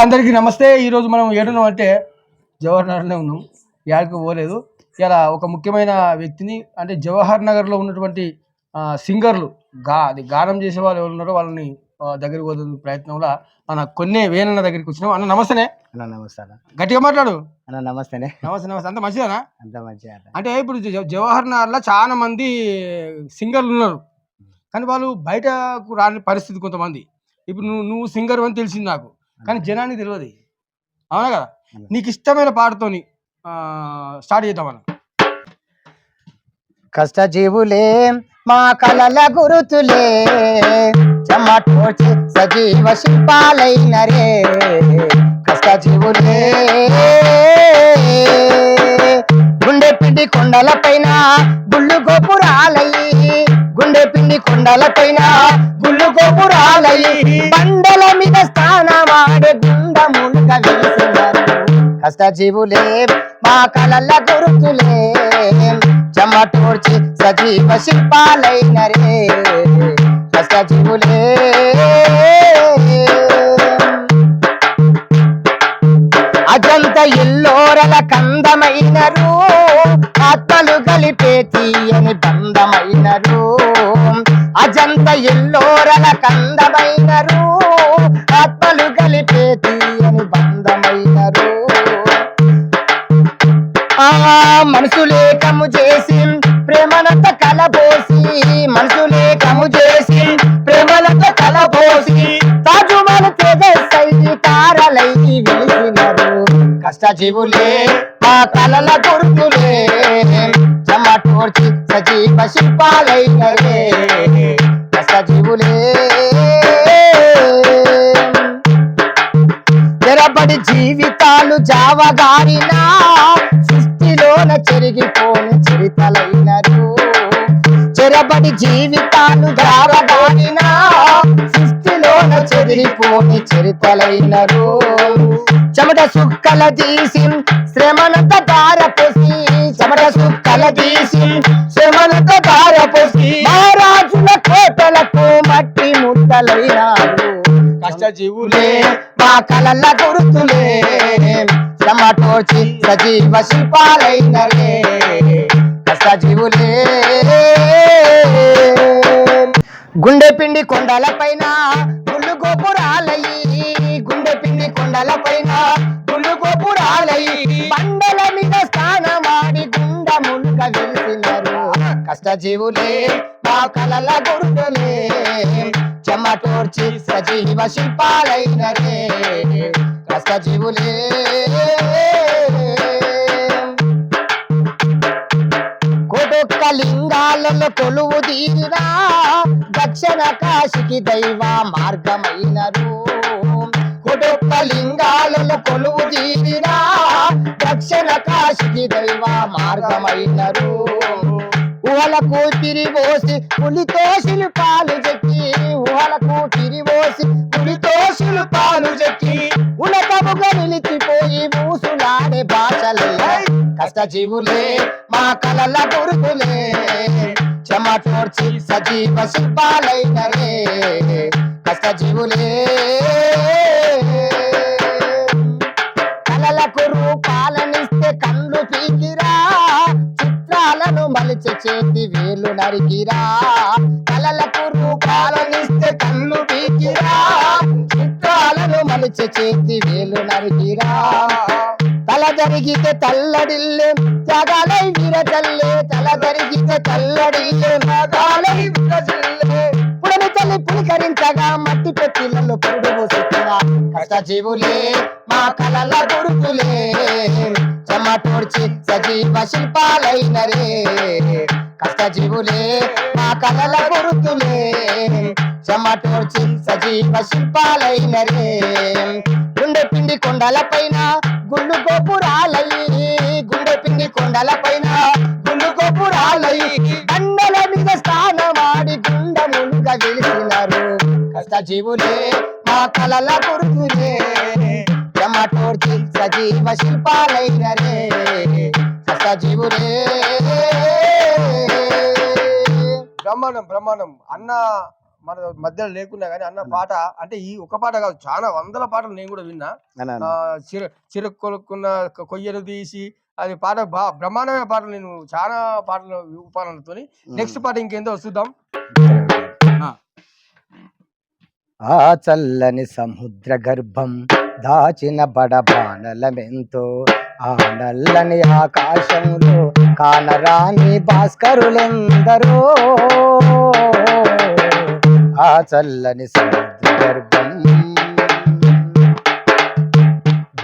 అందరికీ నమస్తే. ఈరోజు మనం ఏడున్నాం అంటే జవహర్ నగర్లో ఉన్నాం. యాడికి పోలేదు. ఇలా ఒక ముఖ్యమైన వ్యక్తిని అంటే జవహర్ నగర్లో ఉన్నటువంటి సింగర్లు గా అది గానం చేసే వాళ్ళు ఎవరు ఉన్నారో వాళ్ళని దగ్గరికి పోతున్న ప్రయత్నంలో మన కొన్ని వేనన్న దగ్గరికి వచ్చినాం. అన్న నమస్తేనే. అన్న నమస్తే గట్టిగా మాట్లాడు. అన్న నమస్తేనే. నమస్తే నమస్తే. అంత మంచిదేనా? అంత అన్న. అంటే ఇప్పుడు జవహర్ నగర్లో చాలా మంది సింగర్లు ఉన్నారు. కానీ వాళ్ళు బయటకు రాని పరిస్థితి కొంతమంది. ఇప్పుడు నువ్వు నువ్వు సింగర్ అని తెలిసింది నాకు. కానీ జనానికి తెలియదు అవునా కదా. నీకు ఇష్టమైన పాటతోని స్టార్ట్ చేద్దామన్న కష్టజీవులే మా కలల గురుతులే చెమటోచి సజీవ శిల్పాలైన రే కష్టజీవులే గుండె పిండి కొండల పైన గుళ్ళు గోపురాలయ్యి. గుండె పిండి కొండల పైన గుళ్ళు గోపురాలయ్యి. కష్టజీవులే మా కళల గురుతులే. చెమటోడ్చి సజీవ శిల్పాలైన రే అజంత ఎల్లోరల కందమైనరు ఆత్మలు కలిపే తీయని బంధమైనరు. అజంత ఎల్లోరల కందమైనరు ఆత్మలు కలిపే తీయని ఆ మనసులేకము చేసి ప్రేమనంత కలబోసి మనసులేకము చేసి ప్రేమనంత కలబోసి తాజుమల తేజస్సై తారలై వెలిసినరు కష్ట జీవులే మా కలల గుర్తులే చెమటోర్చి సజీవ శిల్పాలైనరే. కష్టజీవులే తెరబడి జీవితాలు జావగారినా సృష్టిలోన చెరిగిపోని చరితలైనరు చెరబడి జీవితాలు జావగారినా సృష్టిలోన చెరిగిపోని చరితలైనరు చెమట సుక్కల తీసి శ్రమనంత దార పోసి. చెమట సుక్కల తీసి శ్రమనంత దార పోసి. మహారాజుల కోటలకు మట్టి ముద్దలైనారు కష్టజీవులే మా కలల గుర్తులే మటోచి సజీవ శిల్పాలైన సజీవులే కష్టజీవులే గుండె పిండి కొండల పైన గుళ్ళు గోపురాలయ్యి గుండె పిండి కొండల పైన గుళ్ళు గోపురాలయ్యి బండల మీద స్నానమాడి గుండములుగ వెళ్తున్నారు కష్టజీవులే మా కలల గుర్తులే చెమటోర్చి సజీవ శిల్పాలైన రే కష్టజీవులే కొడుక్క లింగాలలో కొలువు తీరినా దక్షిణ కాశికి దైవ మార్గమైనరు కొడుక్క లింగాలలో కొలువు తీరినా దక్షిణ కాశికి దైవ మార్గమైనరు ఊహలకు తిరిగోసి పులితో శిల్పాలు చెక్కి. ఊహలకు తిరిగోసి పులితో శిల్పాలు చెక్కి. కష్టజీవులే మా కలల క్షమ చెమటోర్చి సజీవ శిల్పాలైన రే కష్టజీవులే కలలకు రూపాలనిస్తే కళ్ళు పీకిరా చిత్రాలను మలిచి చేతి వేలు నరికిరా. కలలకు రూపాలనిస్తే కళ్ళు పీకిరా చిత్రాలను మలిచి చేతి వేలు నరికిరా. తల జరిగితే తల్లడిల్లే త్యాగాలై విరజల్లే తల జరిగితే తల్లడిల్లే నాగాలై విరజల్లే. పుడని తల్లి పులికరించగా మట్టి పెట్టిలలో పురుడు పోసుకున్నా కష్ట జీవులే మా కలల గుర్తులే చెమటోడ్చి సజీవ శిల్పాలైన రే కష్టజీవులే మా కలల గురుతులే చెమటోడ్చి సజీవ శిల్పాలైన రే గుండె పిండి కొండల పైన గుండు గోపురాలయ్యి గుండె పిండి కొండల పైన. గుండు గోపురాలయ్యి బండల మీద స్నానమాడి గుండములుగా వెలిసినారు. కష్ట జీవులే మా కలల గుర్తులే చెమటోడ్చి సజీవ శిల్పాలైన రే కష్టజీవులే. బ్రహ్మాండం బ్రహ్మాండం. అన్న మన మధ్యలో లేకున్నా కానీ అన్న పాట అంటే ఈ ఒక పాట కాదు చాలా వందల పాటలు నేను కూడా విన్నా. చిర చిరకు కొనుక్కున్న కొ- కొయ్యను తీసి అది పాట బా బ్రహ్మాండమైన పాటలు నేను చాలా పాటలు ఉపాలతో నెక్స్ట్ పాట ఇంకేందో చూద్దాం. ఆ చల్లని సముద్ర గర్భం దాచిన బడబానలమెంతో ఆ నల్లని ఆకాశంలో కానరాని భాస్కరులెందరో. ఆ చల్లని గర్భం.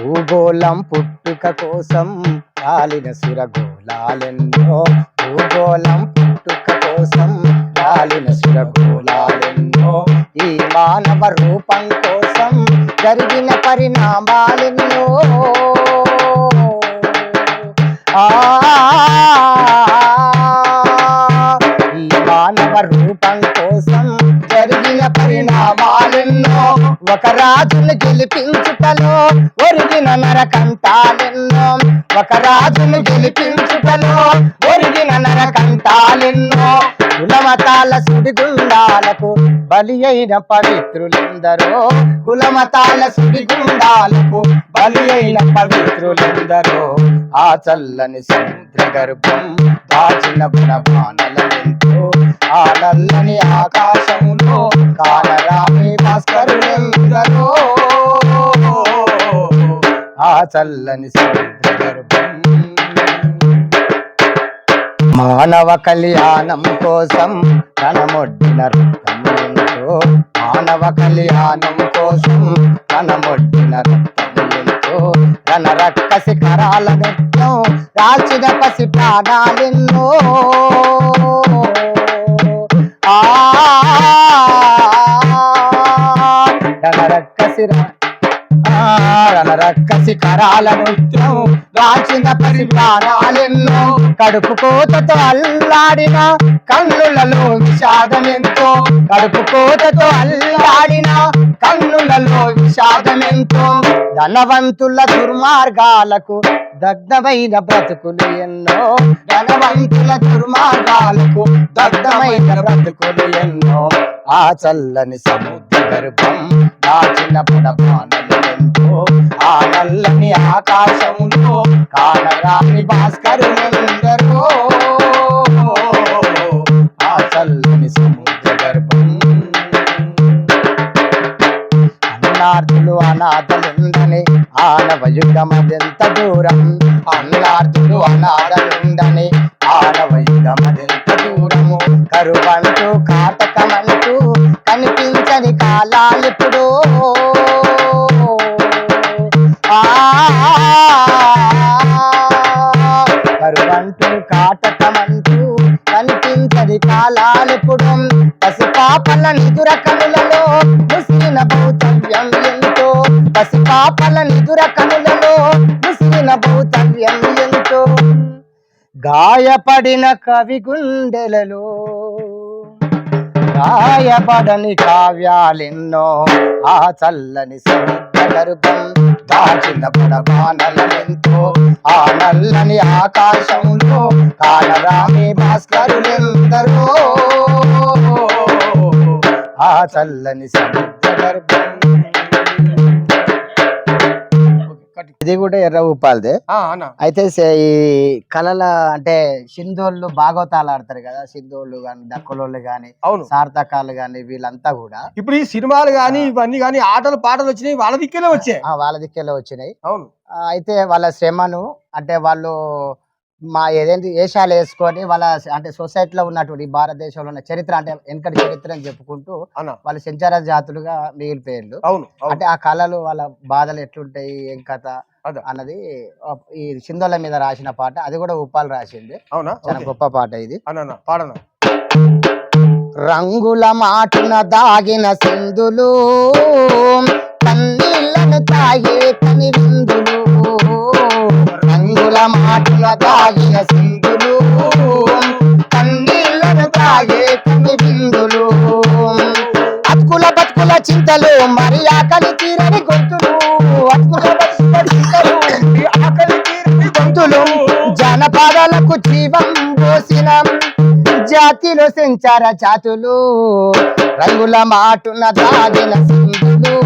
భూగోళం పుట్టుక కోసం కాలిన సురగోళాలెన్నో. భూగోళం పుట్టుక కోసం కాలిన సురగోళాలెన్నో. ఈ మానవ రూపం కోసం జరిగిన పరిణామాలెన్నో. ఒక రాజును గెలిపించుటలో ఒరిగిన నరకంటాలెన్నో ఒక రాజును గెలిపించుటలో ఒరిగిన నరకంటాలెన్నో కులమతాల సుడిగుండాలకు బలి అయిన పవిత్రులెందరో. కులమతాల సుడిగుండాలకు బలి అయిన పవిత్రులెందరో. ఆ చల్లని సముద్ర గర్భం దాచిన గుణపానలెంతో ఆ నల్లని ఆకాశంలో కాల భాస్కరులెందరో ఆ చల్లని సముద్ర మానవ కళ్యాణం కోసం కనమొడ్డిన రక్తములెంతో మానవ కళ్యాణం కోసం కనమొడ్డిన రక్తములెంతో తన రక్కసి కరాల నృత్యం రాచిన పసి ప్రాణాలెన్నో రక్కసి రక్కసి కరాల నృత్యం రాచిన పసి కడుపు కోతతో అల్లాడిన కన్నులలో విషాదమెంతో కడుపు కోతతో అల్లాడిన కన్నులలో విషాదమెంతో ధనవంతుల దుర్మార్గాలకు దగ్ధమైన బ్రతుకులు ఎన్నో ధనవంతుల దుర్మార్గాలకు దగ్ధమైన బ్రతుకులు ఎన్నో. ఆ చల్లని సముద్ర గర్భం దాచిన పుడపానలు ఆ నల్లని ఆకాశములో కానరాని భాస్కరులెందరో ఆ చల్లని సముద్ర గర్భం. అన్నార్థులు అనాథలుందని అనాథలుండని ఆనవయుగమదెంత దూరం. అన్నార్థులు అనాథలుందని అనాథలుండని ఆనవయుగమదెంత దూరము. కరువంటూ కాటకమంటూ కనిపించని కాలాలిప్పుడు పాపల నిదుర కనులలో ముసిన భౌతవ్యం ఎంతో పసి పాపల నిదుర కనులలో ముసిన భౌతవ్యం ఎంతో గాయపడిన కవి గుండెలలో గాయపడని కావ్యాలెన్నో ఆ చల్లని సముద్ర గర్భం దాచిన పడబానలెంతో ఆ నల్లని ఆకాశంలో కాలరామి భాస్కరులెందరో. చల్లని. ఇది కూడా ఎర్ర అన్న అయితే ఈ కళల అంటే సింధోళ్ళు భాగవతాలు ఆడతారు కదా సింధోళ్ళు కానీ దక్కలోళ్ళు కానీ అవును. సార్థకాలు కానీ వీళ్ళంతా కూడా. ఇప్పుడు ఈ సినిమాలు కానీ ఇవన్నీ కానీ ఆటలు పాటలు వచ్చినాయి వాళ్ళ దిక్కేనే వచ్చాయి. వాళ్ళ దిక్కేలో వచ్చినాయి. అవును. అయితే వాళ్ళ శ్రమను అంటే వాళ్ళు మా ఏదేంటి వేషాలు వేసుకొని వాళ్ళ అంటే సొసైటీలో ఉన్నటువంటి భారతదేశంలో ఉన్న చరిత్ర అంటే వెనకటి చరిత్ర అని చెప్పుకుంటూ వాళ్ళు సంచార జాతులుగా మిగిలిపోయారు అవును అంటే ఆ కళలు వాళ్ళ బాధలు ఎట్లుంటాయి ఏం కథ. అన్నది ఈ సింధోల మీద రాసిన పాట అది కూడా ఉప్పాలు రాసింది. అవునా? చాలా. గొప్ప పాట ఇది. పాడన? రంగుల మాటున దాగిన సింధులు మాటల మాటున దాగిన సింధులు కన్నీళ్ళను తాగే కని బిందులు అతుకుల బతుకుల చింతలు మరి ఆకలి తీరని గొంతులు. అతుకుల బతుకుల చింతలు ఆకలి తీరని గొంతులు. జనపదాలకు జీవం పోసిన జాతిలో సంచార జాతులు. రంగుల మాటున దాగిన సింధులు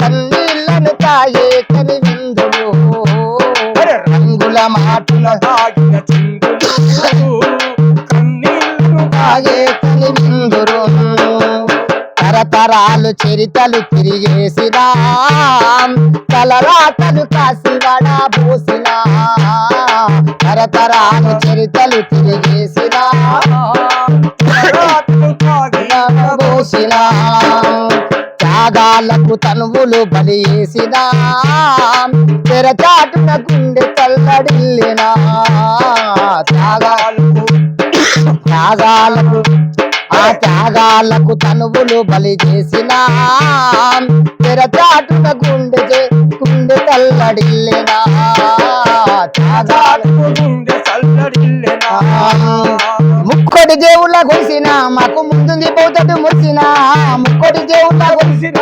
కన్నీళ్ళను తాగే కని రంగుల మాటున దాగిన చిందులు కన్నీళ్ళను తాగే కని తరతరాలు చరితలు తిరిగేసిన తలరాతలు కాసివడ పోసిన. తరతరాలు చరితలు తిరిగేసిన పోసిన. పాదాలకు తనువులు బలి వేసిన తెరచాటున గుండె తల్లడిల్లిన త్యాగాలకు త్యాగాలకు ఆ త్యాగాలకు తనువులు బలి చేసినా తెరచాటున గుండె గుండె తల్లడిల్లిన త్యాగాలకు గుండె చల్లడిల్లెనా. ముక్కోటి దేవుళ్ళ కొలిసిన మాకు ముందుంది పోతడు మురిసిన ముక్కోటి దేవుళ్ళ కొలిసిన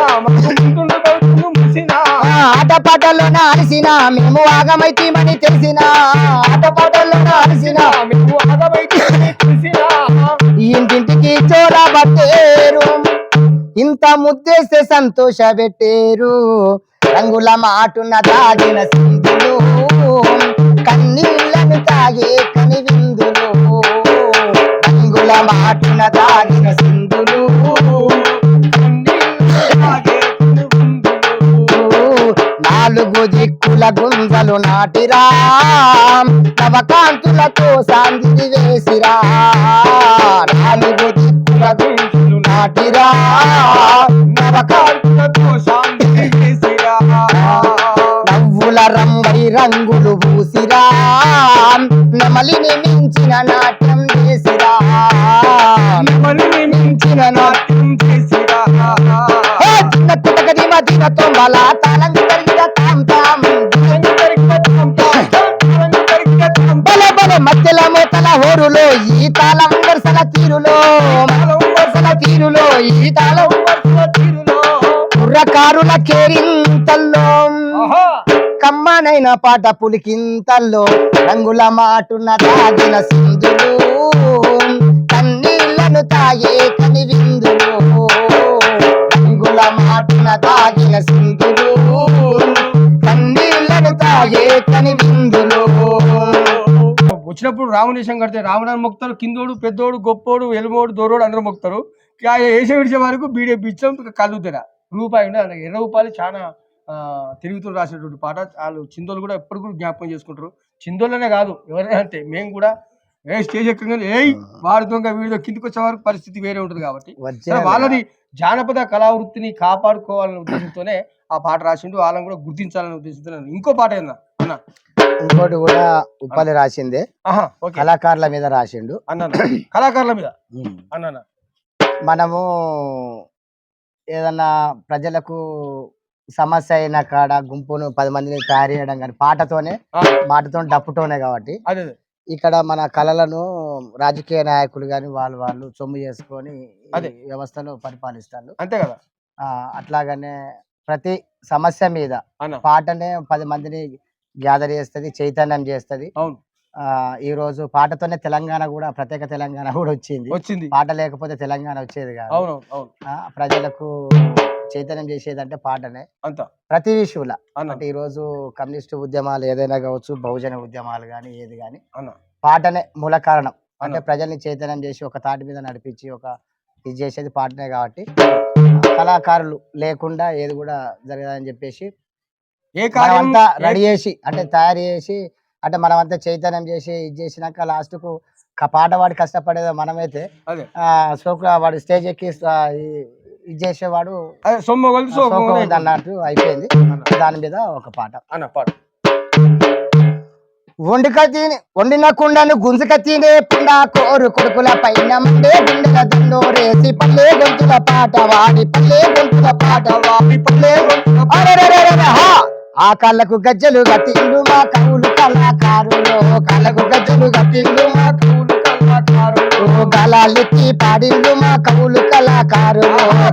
ఆటపాటల్లోన అలిసిన మేము ఆగమైతీమని తెలిసిన. ఆటపాటల్లోన అలిసిన ఇంటింటికి చోర పట్టేరు. ఇంత ముద్దేస్తే సంతోష పెట్టేరు. రంగుల మాటున దాగిన సింధులు. కన్నీళ్ళను తాగే కని విందులు రంగుల మాటున సింధులు. నాలుగు దిక్కుల గుంజలు నాటిరా. నవకాంతులతో సాందిని వేసిరా. నాలుగు దిక్కుల గుంజలు నాటిరా. నవకాంతులతో నవ్వుల రంగై రంగులు పూసిరా. నమలిని మించిన నాట్యం మించిన నాట్యం హే, చిన్న చిన్నగది మదిన తొంబల తాళంగి తరిగిన తాం తాం బల బల మధ్యల మోతల హోరులో ఈ తాళం వరుసల తీరులో వరుసల తీరులో ఈ తాళం కుర్రకారుల కేరింతల్లో కమ్మనైన పాట పులికింతల్లో రంగుల మాటున తాగిన సింధులు. కన్నీళ్ళను తాగే కని విందులు రంగుల మాటన తాగిన సింధులు కన్నీళ్ళను తాగే కని విందులు వచ్చినప్పుడు రామనేశం కడితే రావణాన్ని మొక్తారు కిందోడు పెద్దోడు గొప్పోడు ఎలుమోడు దొరోడు అందరూ మొక్తారు ఆయన వేసే విడిచే వరకు బీడే బిచ్చం కళ్ళు తెర. రూపాయి ఉండే అందులో ఎర్ర రూపాయలు చాలా తిరుగుతూ రాసేటువంటి పాట. వాళ్ళు చిందోలు కూడా ఎప్పుడు కూడా జ్ఞాపకం చేసుకుంటారు. చిందోళ్ళనే కాదు ఎవరైనా అంతే. మేము కూడా ఏ స్టేజ్ ఎక్కగానే ఏయ్ వాడి దొంగ వీడితో కిందికి వచ్చే వరకు పరిస్థితి వేరే ఉంటుంది కాబట్టి. వాళ్ళది జానపద కళావృత్తిని కాపాడుకోవాలనే ఉద్దేశంతోనే ఆ పాట రాసిండు. వాళ్ళని కూడా గుర్తించాలనే ఉద్దేశంతో ఇంకో పాట ఏందా? అన్న. ఇంకోటి కూడా ఉప్పలి రాసిందే. కళాకారుల మీద రాసిండు. అన్న కళాకారుల మీద? అన్న మనము ఏదన్నా ప్రజలకు సమస్య అయిన కాడ గుంపును పది మందిని తయారు చేయడం కానీ పాటతోనే మాటతో డప్పుతోనే కాబట్టి ఇక్కడ మన కళలను రాజకీయ నాయకులు కానీ వాళ్ళు వాళ్ళు సొమ్ము చేసుకొని అదే. వ్యవస్థలో పరిపాలిస్తారు అంతే కదా. ఆ, అట్లాగనే ప్రతి సమస్య మీద పాటనే పది మందిని గ్యాదర్ చేస్తుంది చైతన్యం చేస్తుంది. ఈ రోజు పాటతోనే తెలంగాణ కూడా ప్రత్యేక తెలంగాణ కూడా వచ్చింది. వచ్చింది. పాట లేకపోతే తెలంగాణ వచ్చేది కాదు. ప్రజలకు చైతన్యం చేసేదంటే పాటనే. అంత. ప్రతి విషయంలో. అంటే ఈ రోజు కమ్యూనిస్ట్ ఉద్యమాలు ఏదైనా కావచ్చు బహుజన ఉద్యమాలు కానీ ఏది కానీ పాటనే మూల కారణం. అంటే. ప్రజల్ని చైతన్యం చేసి ఒక తాటి మీద నడిపించి ఒక ఇది చేసేది పాటనే కాబట్టి కళాకారులు లేకుండా ఏది కూడా జరగదని చెప్పేసి ఏ- రెడీ చేసి అంటే తయారు చేసి అంటే మనమంతా చైతన్యం చేసి ఇది చేసినాక లాస్ట్కు పాట వాడు కష్టపడేదో మనమైతే సోకు వాడు స్టేజ్ ఎక్కి ఇది చేసేవాడు అన్నట్టు అయిపోయింది. దాని మీద ఒక పాట అన్న పాడు వండుక తిని వండిన కుండను గుంజుక తినే పుండా కోరు కొడుకుల పైన మండే గుండెల దండోరేసి పల్లె గొంతుల పాట వాడి పల్లె గొంతుల పాట వాడి పల్లె గొంతుల! ఆ కళ్ళకు గజ్జలు గట్టిండు మా కవులు కళాకారులు కళ్ళకు గజ్జలు గట్టిండు మా కవులు గలాలెత్తి పాడిండు మా కవులు కళాకారులు.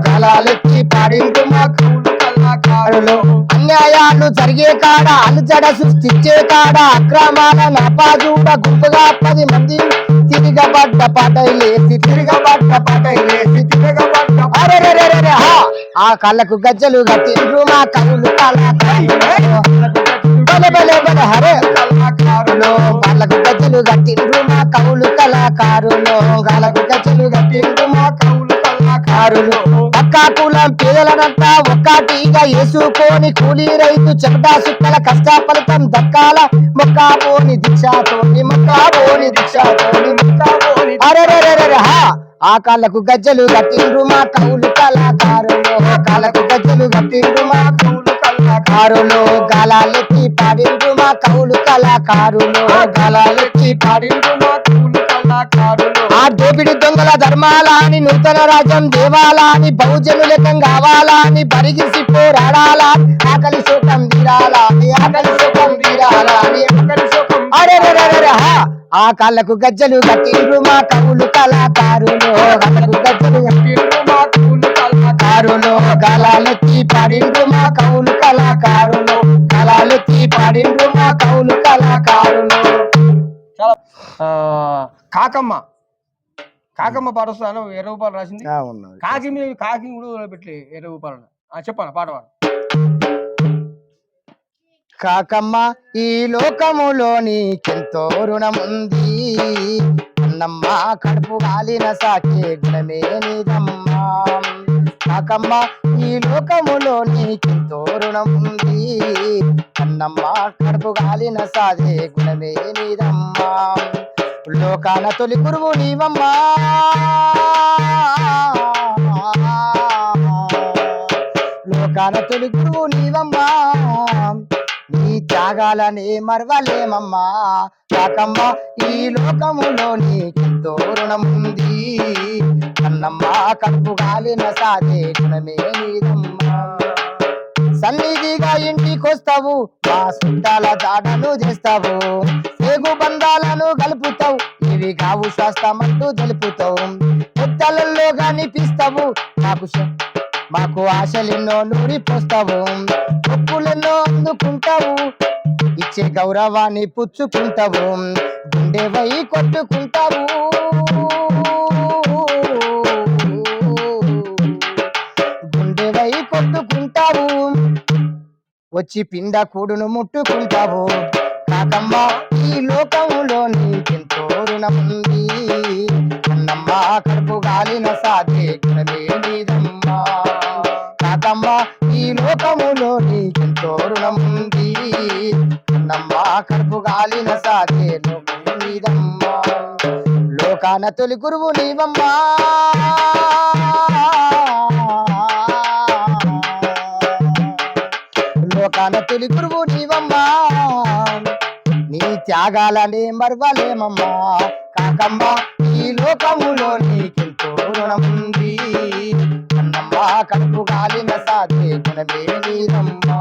గలాలెత్తి పాడిండు మా కవులు కళాకారులు. అన్యాయాలు జరిగే కాడ అలుజడ సృష్టించే కాడ అక్రమాల నపాజూడ గుంపుగా పది మంది తిరగబడ్డ పాటైలేసి తిరగబడ్డ పాటైలేసి తిరగబడ్డ హా! ఆ కళ్ళకు గజ్జలు కట్టిండ్రు మా కవులు కళాకారులు. బలే బలే బలే హరే! వాళ్ళకు గజ్జలు మా కవులు కళాకారులు. వాళ్ళకు గజలు కట్టిండ్రు మా కవులు కళాకారులు. పక్క కులం పేదలనంతా ఒక్కటిగా వేసుకొని కూలీ రైతు చెమటా సుక్కల కష్ట ఫలితం దక్కాల మొక్కాబోని దీక్షతోని మొక్కాబోని దీక్షతోని మొక్కాబోని అరెరెరెరె హా! ఆ కాళ్ళకు గజ్జలు కట్టిండ్రు మా కవులు కళాకారులు. ఆ కాళ్ళకు గజ్జలు కట్టిండ్రు మా కవులు కళాకారులు. గాలాలెత్తి కవులు కళాకారులు గాలాలెత్తి పాడిండ్రు మా కవులు కళాకారులు. ఆ దోపిడి దొంగల ధర్మాలని నూతన రాజ్యం దేవాలని బహుజనులకం కావాలని బరిగిసి పోరాడాలా ఆకలి శోకం తీరాలని ఆకలి శోకం తీరాలని. ఆకలి శోకం ఆ కాళ్ళకు గజ్జలు కట్టిండ్రు మా కవులు కళాకారులు. కాళ్ళకు గజ్జలు కట్టిండ్రు మా కవులు కళాకారులు. గాలాలెత్తి పాడిండ్రు మా కవులు కళాకారులు. కవులు కళాకారులు. చాలా ఆ, కాకమ్మ. కాకమ్మ పాట వస్తాను ఎర్ర రూపాయలు రాసింది. కాకి మీద కాకి కూడా పెట్టి ఎర్ర రూపాయలు చెప్పాను పాట పాడు కాకమ్మ ఈ లోకములో నీకెంతో రుణముంది. అన్నమ్మ కడుపు గాలిన సాకే గుణమే నీదమ్మా కాకమ్మ ఈ లోకములో నీకెంతో ఉంది. అన్నమ్మ కడుపు గాలిన సాధే గుణమే నీదమ్మా. లోకాన తొలి గురువు నీవమ్మా. లోకాన తొలి గురువు నీవమ్మా. త్యాగాలని మర్వలేమమ్మా. కాకమ్మ ఈ లోకములో నీకెంతో రుణముంది. కన్నమ్మ కప్పు గాలిన సాగే గుణమే నీదమ్మా. సన్నిధిగా ఇంటికొస్తావు మా చుట్టాల దాడను చేస్తావు. సేగు బంధాలను కలుపుతావు ఇవి కావు శాస్తమంటూ తెలుపుతావు. పెద్దలలో కనిపిస్తావు నాకు మాకు ఆశలెన్నో నూరిపోస్తావు. ఒప్పులెన్నో అందుకుంటావు ఇచ్చే గౌరవాన్ని పుచ్చుకుంటావు. గుండెవై కొట్టుకుంటావు. గుండెవై కొట్టుకుంటావు. వచ్చి పిండ కూడును ముట్టుకుంటావు. కాకమ్మ ఈ లోకంలో నీకెంతో రుణముంది. అన్నమ్మ కడుపు గాలిన సాధే గుణమే అన్నమ్మ కడుపు గాలిన సాధే లోకము నీదమ్మా లోకాన తొలి గురువు నీవమ్మా. లోకాన తొలి గురువు నీవమ్మా. నీ త్యాగాలనే మరవలేమమ్మా. కాకమ్మ ఈ లోకములో నీకెంతో ఉంది. అన్నమ్మ కడుపు గాలిన సాధే గుణమే నీదమ్మా